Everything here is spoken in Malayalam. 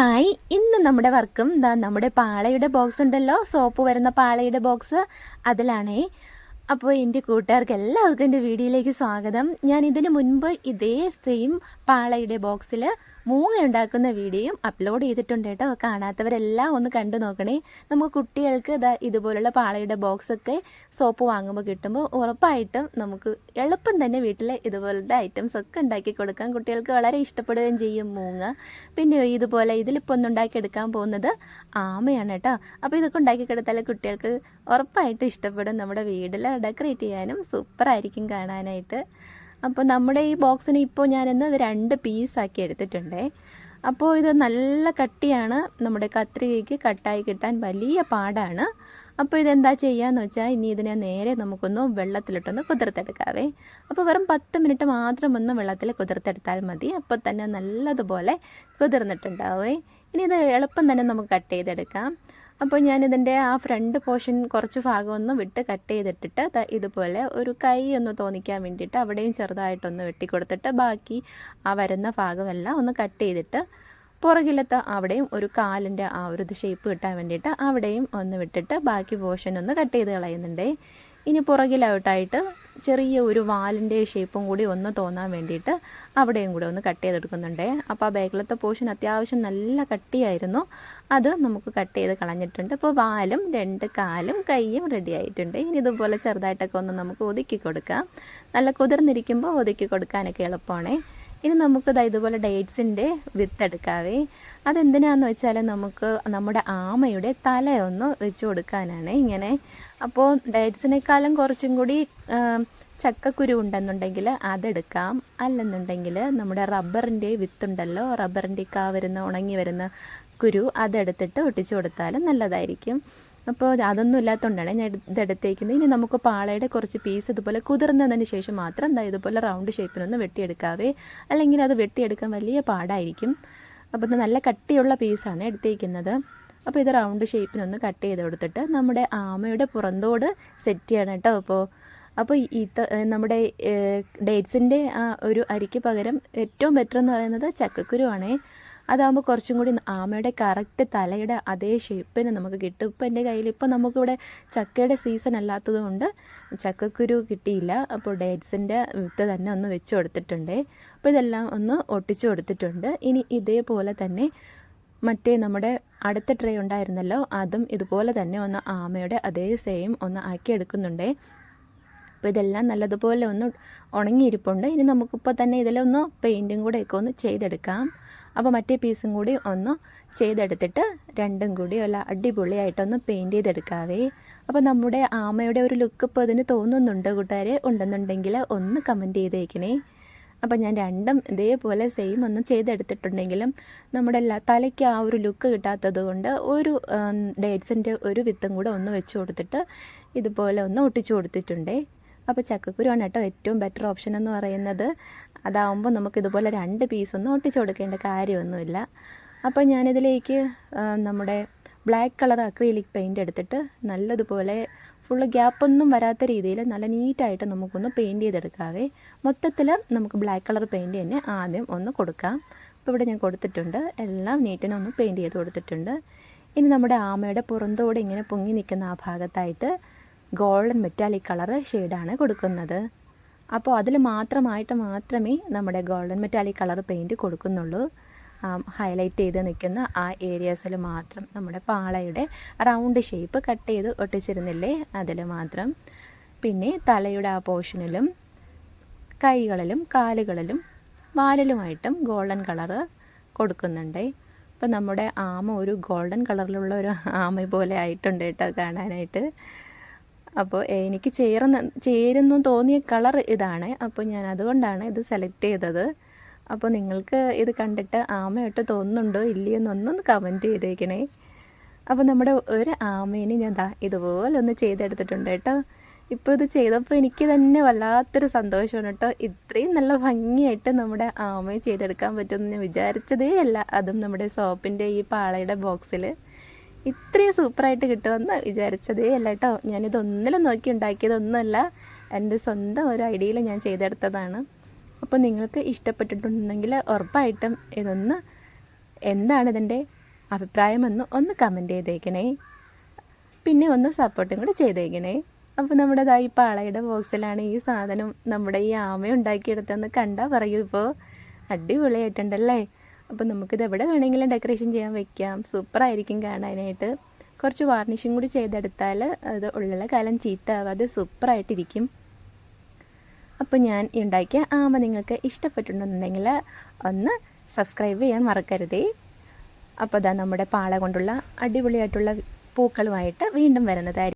ഹായ് ഇന്ന് നമ്മുടെ വർക്കും ദാ നമ്മുടെ പാളയുടെ ബോക്സ് ഉണ്ടല്ലോ. സോപ്പ് വരുന്ന പാളയുടെ ബോക്സ് അതിലാണേ. അപ്പോൾ എന്റെ കൂട്ടുകാർക്ക് എല്ലാവർക്കും എന്റെ വീഡിയോയിലേക്ക് സ്വാഗതം. ഞാൻ ഇതിന് മുൻപ് ഇതേ സെയിം പാളയുടെ ബോക്സിൽ മൂങ്ങ ഉണ്ടാക്കുന്ന വീഡിയോയും അപ്ലോഡ് ചെയ്തിട്ടുണ്ട് കേട്ടോ. കാണാത്തവരെല്ലാം ഒന്ന് കണ്ടു നോക്കണേ. നമുക്ക് കുട്ടികൾക്ക് ഇതാ ഇതുപോലുള്ള പാളയുടെ ബോക്സൊക്കെ സോപ്പ് വാങ്ങുമ്പോൾ കിട്ടുമ്പോൾ ഉറപ്പായിട്ടും നമുക്ക് എളുപ്പം തന്നെ വീട്ടിൽ ഇതുപോലത്തെ ഐറ്റംസ് ഒക്കെ ഉണ്ടാക്കി കൊടുക്കാം കുട്ടികൾക്ക് വളരെ ഇഷ്ടപ്പെടുകയും ചെയ്യും മൂങ്ങ. പിന്നെ ഇതുപോലെ ഇതിലിപ്പോൾ ഒന്ന് ഉണ്ടാക്കിയെടുക്കാൻ പോകുന്നത് ആമയാണ് കേട്ടോ. അപ്പോൾ ഇതൊക്കെ ഉണ്ടാക്കി കൊടുത്താൽ കുട്ടികൾക്ക് ഉറപ്പായിട്ടും ഇഷ്ടപ്പെടും നമ്മുടെ വീട്ടിൽ ഡെക്കറേറ്റ് ചെയ്യാനും സൂപ്പറായിരിക്കും കാണാനായിട്ട്. അപ്പോൾ നമ്മുടെ ഈ ബോക്സിന് ഇപ്പോൾ ഞാനിന്ന് ഇത് രണ്ട് പീസാക്കി എടുത്തിട്ടുണ്ടേ. അപ്പോൾ ഇത് നല്ല കട്ടിയാണ്. നമ്മുടെ കത്രികയ്ക്ക് കട്ടായി കിട്ടാൻ വലിയ പാടാണ്. അപ്പോൾ ഇതെന്താ ചെയ്യാന്ന് വെച്ചാൽ ഇനി ഇതിനെ നേരെ നമുക്കൊന്ന് വെള്ളത്തിലിട്ടൊന്ന് കുതിർത്തെടുക്കാവേ. അപ്പോൾ വെറും പത്ത് മിനിറ്റ് മാത്രം ഒന്ന് വെള്ളത്തിൽ കുതിർത്തെടുത്താൽ മതി. അപ്പോൾ തന്നെ നല്ലതുപോലെ കുതിർന്നിട്ടുണ്ടാവേ. ഇനി ഇത് എളുപ്പം തന്നെ നമുക്ക് കട്ട് ചെയ്തെടുക്കാം. അപ്പോൾ ഞാനിതിന്റെ ആ ഫ്രണ്ട് പോർഷൻ കുറച്ച് ഭാഗം ഒന്ന് വിട്ട് കട്ട് ചെയ്തിട്ടിട്ട് ഇതുപോലെ ഒരു കൈ ഒന്ന് തോന്നിക്കാൻ വേണ്ടിയിട്ട് അവിടെയും ചെറുതായിട്ടൊന്ന് വെട്ടിക്കൊടുത്തിട്ട് ബാക്കി ആ വരുന്ന ഭാഗമെല്ലാം ഒന്ന് കട്ട് ചെയ്തിട്ട് പുറകിലത്തെ അവിടെയും ഒരു കാലിന്റെ ആ ഒരു ഇത് ഷേപ്പ് കിട്ടാൻ വേണ്ടിയിട്ട് അവിടെയും ഒന്ന് വിട്ടിട്ട് ബാക്കി പോർഷൻ ഒന്ന് കട്ട് ചെയ്ത് കളയുന്നുണ്ടേ. ഇനി പുറകിലോട്ടായിട്ട് ചെറിയ ഒരു വാലിന്റെ ഷേപ്പും കൂടി ഒന്ന് തോന്നാൻ വേണ്ടിയിട്ട് അവിടെയും കൂടെ ഒന്ന് കട്ട് ചെയ്തെടുക്കുന്നുണ്ടേ. അപ്പോൾ ആ ബാക്കിലത്തെ പോർഷൻ അത്യാവശ്യം നല്ല കട്ടിയായിരുന്നു. അത് നമുക്ക് കട്ട് ചെയ്ത് കളഞ്ഞിട്ടുണ്ട്. അപ്പോൾ വാലും രണ്ട് കാലും കൈയും റെഡി ആയിട്ടുണ്ട്. ഇനി ഇതുപോലെ ചെറുതായിട്ടൊക്കെ ഒന്ന് നമുക്ക് ഒതുക്കി കൊടുക്കാം. നല്ല കുതിർന്നിരിക്കുമ്പോൾ ഒതുക്കി കൊടുക്കാനൊക്കെ എളുപ്പമാണേ. ഇനി നമുക്ക് ദാ ഇതുപോലെ ഡേറ്റ്സിന്റെ വിത്ത് എടുക്കാവേ. അതെന്തിനാന്ന് വെച്ചാൽ നമുക്ക് നമ്മുടെ ആമയുടെ തലയൊന്ന് വെച്ച് കൊടുക്കാനാണ് ഇങ്ങനെ. അപ്പോൾ ഡേറ്റ്സിനേക്കാളും കുറച്ചും കൂടി ചക്കക്കുരു ഉണ്ടെന്നുണ്ടെങ്കിൽ അതെടുക്കാം. അല്ലെന്നുണ്ടെങ്കിൽ നമ്മുടെ റബ്ബറിന്റെ വിത്തുണ്ടല്ലോ റബ്ബറിന്റെ കാ വരുന്ന ഉണങ്ങി വരുന്ന കുരു അതെടുത്തിട്ട് ഒട്ടിച്ചു കൊടുത്താലും നല്ലതായിരിക്കും. അപ്പോൾ അതൊന്നും ഇല്ലാത്തതുകൊണ്ടാണ് ഞാൻ ഇതെടുത്തേക്കുന്നത്. ഇനി നമുക്ക് പാളയുടെ കുറച്ച് പീസ് ഇതുപോലെ കുതിർന്നതിന് ശേഷം മാത്രം എന്താ ഇതുപോലെ റൗണ്ട് ഷേപ്പിനൊന്ന് വെട്ടിയെടുക്കാവേ. അല്ലെങ്കിൽ അത് വെട്ടിയെടുക്കാൻ വലിയ പാടായിരിക്കും. അപ്പോൾ ഇത് നല്ല കട്ടിയുള്ള പീസാണ് എടുത്തേക്കുന്നത്. അപ്പോൾ ഇത് റൗണ്ട് ഷേപ്പിനൊന്ന് കട്ട് ചെയ്ത് കൊടുത്തിട്ട് നമ്മുടെ ആമയുടെ പുറന്തോട് സെറ്റ് ചെയ്യണം കേട്ടോ അപ്പോൾ അപ്പോൾ ഇത് നമ്മുടെ ഡേറ്റ്സിന്റെ ആ ഒരു അരിക്ക് പകരം ഏറ്റവും ബെറ്റർ എന്ന് പറയുന്നത് ചക്കക്കുരുവാണേ അതാകുമ്പോൾ കുറച്ചും കൂടി ആമയുടെ കറക്റ്റ് തലയുടെ അതേ ഷേപ്പിന് നമുക്ക് കിട്ടും. ഇപ്പോൾ എന്റെ കയ്യിൽ ഇപ്പോൾ നമുക്കിവിടെ ചക്കയുടെ സീസൺ അല്ലാത്തത് കൊണ്ട് ചക്കക്കുരു കിട്ടിയില്ല. അപ്പോൾ ഡേറ്റ്സിന്റെ വിത്ത് തന്നെ ഒന്ന് വെച്ച് കൊടുത്തിട്ടുണ്ട്. അപ്പോൾ ഇതെല്ലാം ഒന്ന് ഒട്ടിച്ചു കൊടുത്തിട്ടുണ്ട്. ഇനി ഇതേപോലെ തന്നെ മറ്റേ നമ്മുടെ അടുത്ത ട്രേ ഉണ്ടായിരുന്നല്ലോ അതും ഇതുപോലെ തന്നെ ഒന്ന് ആമയുടെ അതേ സെയിം ഒന്ന് ആക്കി എടുക്കുന്നുണ്ടേ. അപ്പോൾ ഇതെല്ലാം നല്ലതുപോലെ ഒന്ന് ഉണങ്ങിയിരിപ്പുണ്ട്. ഇനി നമുക്കിപ്പോൾ തന്നെ ഇതിലൊന്ന് പെയിന്റും കൂടെയൊക്കെ ഒന്ന് ചെയ്തെടുക്കാം. അപ്പോൾ മറ്റേ പീസും കൂടി ഒന്ന് ചെയ്തെടുത്തിട്ട് രണ്ടും കൂടി അല്ല അടിപൊളിയായിട്ടൊന്ന് പെയിന്റ് ചെയ്തെടുക്കാവേ. അപ്പോൾ നമ്മുടെ ആമയുടെ ഒരു ലുക്ക് ഇപ്പോൾ അതിന് തോന്നുന്നുണ്ട് കൂട്ടുകാരെ? ഉണ്ടെന്നുണ്ടെങ്കിൽ ഒന്ന് കമന്റ് ചെയ്തേക്കണേ. അപ്പോൾ ഞാൻ രണ്ടും ഇതേപോലെ സെയിം ഒന്നും ചെയ്തെടുത്തിട്ടുണ്ടെങ്കിലും നമ്മുടെ തലയ്ക്ക് ആ ഒരു ലുക്ക് കിട്ടാത്തത് കൊണ്ട് ഒരു ഡേറ്റ്സിന്റെ ഒരു വിത്തും കൂടെ ഒന്ന് വെച്ച് കൊടുത്തിട്ട് ഇതുപോലെ ഒന്ന് ഒട്ടിച്ചു കൊടുത്തിട്ടുണ്ടേ. അപ്പോൾ ചക്കക്കുരുവാണ് കേട്ടോ ഏറ്റവും ബെറ്റർ ഓപ്ഷൻ എന്ന് പറയുന്നത്. അതാവുമ്പോൾ നമുക്ക് ഇതുപോലെ രണ്ട് പീസൊന്നും ഒട്ടിച്ചു കൊടുക്കേണ്ട കാര്യമൊന്നുമില്ല. അപ്പോൾ ഞാനിതിലേക്ക് നമ്മുടെ ബ്ലാക്ക് കളർ അക്രീലിക് പെയിന്റ് എടുത്തിട്ട് നല്ലതുപോലെ ഫുള്ള് ഗ്യാപ്പൊന്നും വരാത്ത രീതിയിൽ നല്ല നീറ്റായിട്ട് നമുക്കൊന്ന് പെയിന്റ് ചെയ്തെടുക്കാവേ. മൊത്തത്തിൽ നമുക്ക് ബ്ലാക്ക് കളർ പെയിന്റ് തന്നെ ആദ്യം ഒന്ന് കൊടുക്കാം. അപ്പോൾ ഇവിടെ ഞാൻ കൊടുത്തിട്ടുണ്ട്. എല്ലാം നീറ്റിനൊന്ന് പെയിന്റ് ചെയ്ത് കൊടുത്തിട്ടുണ്ട്. ഇനി നമ്മുടെ ആമയുടെ പുറന്തോടെ ഇങ്ങനെ പൊങ്ങി നിൽക്കുന്ന ആ ഭാഗത്തായിട്ട് ഗോൾഡൻ മെറ്റാലിക് കളർ ഷെയ്ഡാണ് കൊടുക്കുന്നത്. അപ്പോൾ അതിൽ മാത്രമായിട്ട് മാത്രമേ നമ്മുടെ ഗോൾഡൻ മെറ്റാലിക് കളർ പെയിന്റ് കൊടുക്കുന്നുള്ളൂ. ഹൈലൈറ്റ് ചെയ്ത് നിൽക്കുന്ന ആ ഏരിയാസിൽ മാത്രം നമ്മുടെ പാളയുടെ റൗണ്ട് ഷേപ്പ് കട്ട് ചെയ്ത് ഒട്ടിച്ചിരുന്നില്ലേ അതിൽ മാത്രം. പിന്നെ തലയുടെ ആ പോർഷനിലും കൈകളിലും കാലുകളിലും വാലിലുമായിട്ടും ഗോൾഡൻ കളറ് കൊടുക്കുന്നുണ്ട്. അപ്പോൾ നമ്മുടെ ആമ ഒരു ഗോൾഡൻ കളറിലുള്ള ഒരു ആമ പോലെ ആയിട്ടുണ്ട് കേട്ടോ കാണാനായിട്ട്. അപ്പോൾ എനിക്ക് ചേർന്ന് ചേരുന്നു തോന്നിയ കളർ ഇതാണ്. അപ്പോൾ ഞാൻ അതുകൊണ്ടാണ് ഇത് സെലക്ട് ചെയ്തത്. അപ്പോൾ നിങ്ങൾക്ക് ഇത് കണ്ടിട്ട് ആമയായിട്ട് തോന്നുന്നുണ്ടോ ഇല്ലയെന്നൊന്നും കമന്റ് ചെയ്തേക്കണേ. അപ്പോൾ നമ്മുടെ ഒരു ആമേനെ ഞാൻ ദാ ഇതുപോലെ ഒന്ന് ചെയ്തെടുത്തിട്ടുണ്ട് കേട്ടോ. ഇപ്പോൾ ഇത് ചെയ്തപ്പോൾ എനിക്ക് തന്നെ വല്ലാത്തൊരു സന്തോഷമാണ് കേട്ടോ. ഇത്രയും നല്ല ഭംഗിയായിട്ട് നമ്മുടെ ആമയെ ചെയ്തെടുക്കാൻ പറ്റുമെന്ന് ഞാൻ വിചാരിച്ചതേ അല്ല അതും നമ്മുടെ സോപ്പിന്റെ ഈ പാളയുടെ ബോക്സിൽ ഇത്രയും സൂപ്പറായിട്ട് കിട്ടുമെന്ന് വിചാരിച്ചതേ അല്ല കേട്ടോ. ഞാനിതൊന്നിലും നോക്കി ഉണ്ടാക്കിയതൊന്നുമല്ല. എന്റെ സ്വന്തം ഒരു ഐഡിയയിൽ ഞാൻ ചെയ്തെടുത്തതാണ്. അപ്പോൾ നിങ്ങൾക്ക് ഇഷ്ടപ്പെട്ടിട്ടുണ്ടെങ്കിൽ ഉറപ്പായിട്ടും ഇതൊന്ന് എന്താണ് ഇതിന്റെ അഭിപ്രായമെന്ന് ഒന്ന് കമന്റ് ചെയ്തേക്കണേ. പിന്നെ ഒന്ന് സപ്പോർട്ടും കൂടി ചെയ്തേക്കണേ. അപ്പോൾ നമ്മുടെ ദാ ഈ പാളയുടെ ബോക്സിലാണ് ഈ സാധനം നമ്മുടെ ഈ ആമ ഉണ്ടാക്കിയെടുത്തെന്ന് കണ്ടാൽ പറയൂ ഇപ്പോൾ. അടിപൊളിയായിട്ടുണ്ടല്ലേ? അപ്പോൾ നമുക്കിത് എവിടെ വേണമെങ്കിലും ഡെക്കറേഷൻ ചെയ്യാൻ വെക്കാം. സൂപ്പറായിരിക്കും കാണാനായിട്ട്. കുറച്ച് വാർണിഷും കൂടി ചെയ്തെടുത്താൽ അത് ഉള്ള കാലം ചീത്തയാവാതെ സൂപ്പറായിട്ടിരിക്കും അപ്പോൾ ഞാൻ ഉണ്ടാക്കിയ ആമ നിങ്ങൾക്ക് ഇഷ്ടപ്പെട്ടിട്ടുണ്ടെന്നുണ്ടെങ്കിൽ ഒന്ന് സബ്സ്ക്രൈബ് ചെയ്യാൻ മറക്കരുതേ. അപ്പോൾ അതാ നമ്മുടെ പാള കൊണ്ടുള്ള അടിപൊളിയായിട്ടുള്ള പൂക്കളുമായിട്ട് വീണ്ടും വരുന്നതായിരിക്കും.